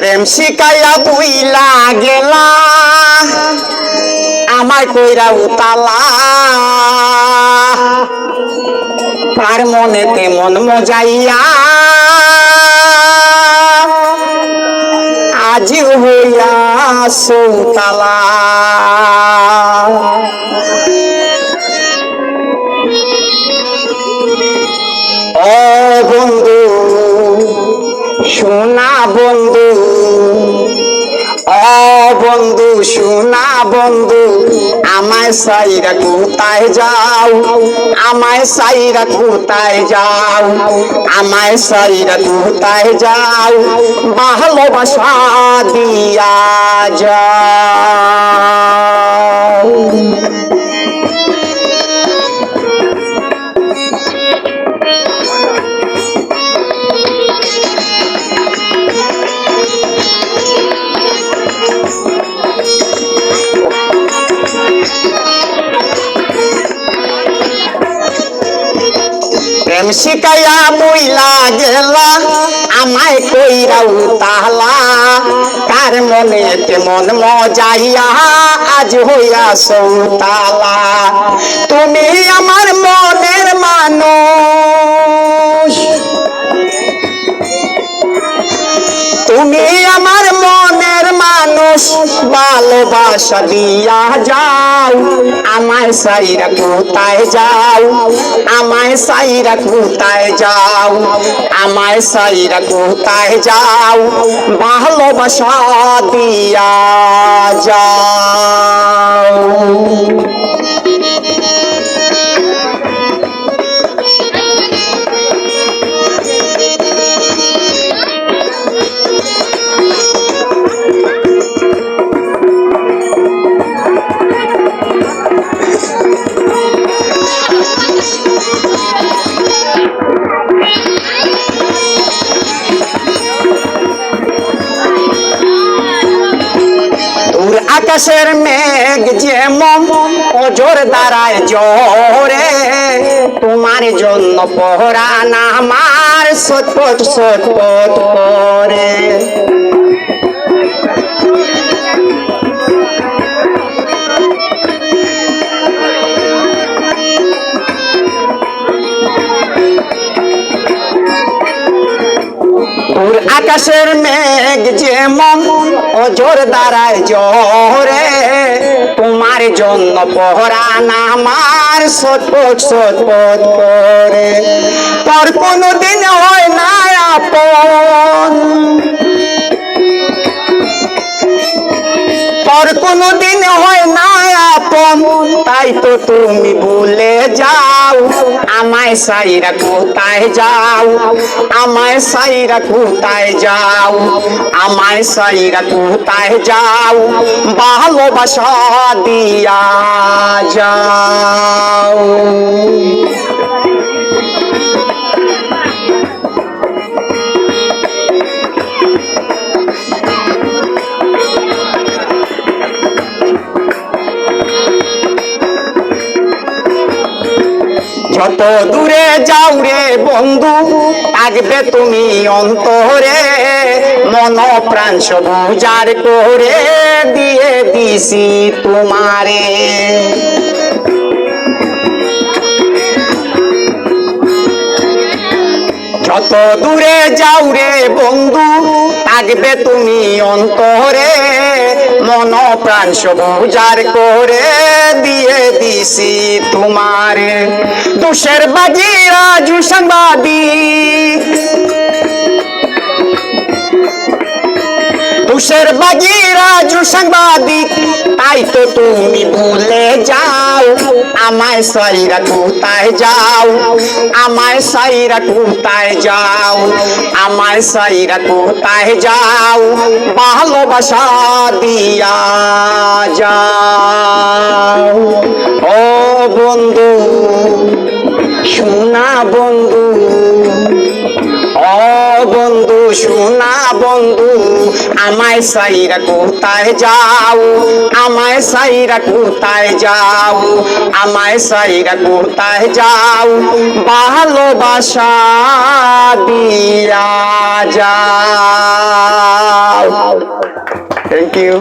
প্রেম শিকাইয়া বুইলা গেলা আমায় কইরা উতালা। মনেতে মন মজাইয়া। আজি হইয়া সৌতালা ও বন্ধু সোনা বন্ধু সোনা বন্ধু, আমায় সাইরা কোথায় যাও? আমায় সাইরা কোথায় যাও? আমায় সাইরা কোথায় যাও? ভালোবাসা দিয়া যাও। প্রেম শিকাইয়া বইলা গেলা আমায় কইরা উতালা কার মনে তেমন মজাইয়া আজ হইয়া সৌতালা তুমি আমার মনের মানুষ। ভালোবাসা দিয়া যাও। আমায় সাইরা কোথায় যাও? আমায় সাইরা কোথায় যাও? আমায় সাইরা কোথায় যাও? ভালোবাসা দিয়া যাও। আকাশের মেঘ যেমন অজর দ্বারায় জোরে তোমার জন্য পহরান আমার সটপট সটপট করে। আকাশের মেঘ যেমন অজর দ্বারায় জোরে তোমার জন্য পহরান আমার সটপট সটপট করে। তোর কোনদিন হয় না আপন। তোর কোনদিন হয় না আপন। তাই তো তুমি ভুলে যাও। আমায় সাইরা কোথায় যাও? আমায় সাইরা কোথায় যাও? আমায় সাইরা কোথায় যাও? ভালোবাসা দিয়া যাও। যত দূরে যাও রে বন্ধু, থাকবে তুমি অন্তরে। মন প্রাণ সব উজাড় করে দিয়ে দিছি তোমারে। যত দূরে যাও রে বন্ধু, থাকবে তুমি অন্তরে। মন প্রাণ সব উজাড় করে দিয়ে দিছি তোমারে। রাজু সাংবাদিক তুষের বাজি, রাজু সাংবাদিক তাই তো তুমি ভুলে যাও, আমায় সাইরা কোথায় যাও? আমায় সাইরা কোথায় যাও? আমায় সাইরা কোথায় যাও? ভালোবাসা দিয়া যাও। বন্ধু, আমায় সাইরা কোথায় যাও? আমায় সাইরা কোথায় যাও? আমায় সাইরা কোথায় যাও? ভালোবাসা দিয়া যাও। Thank you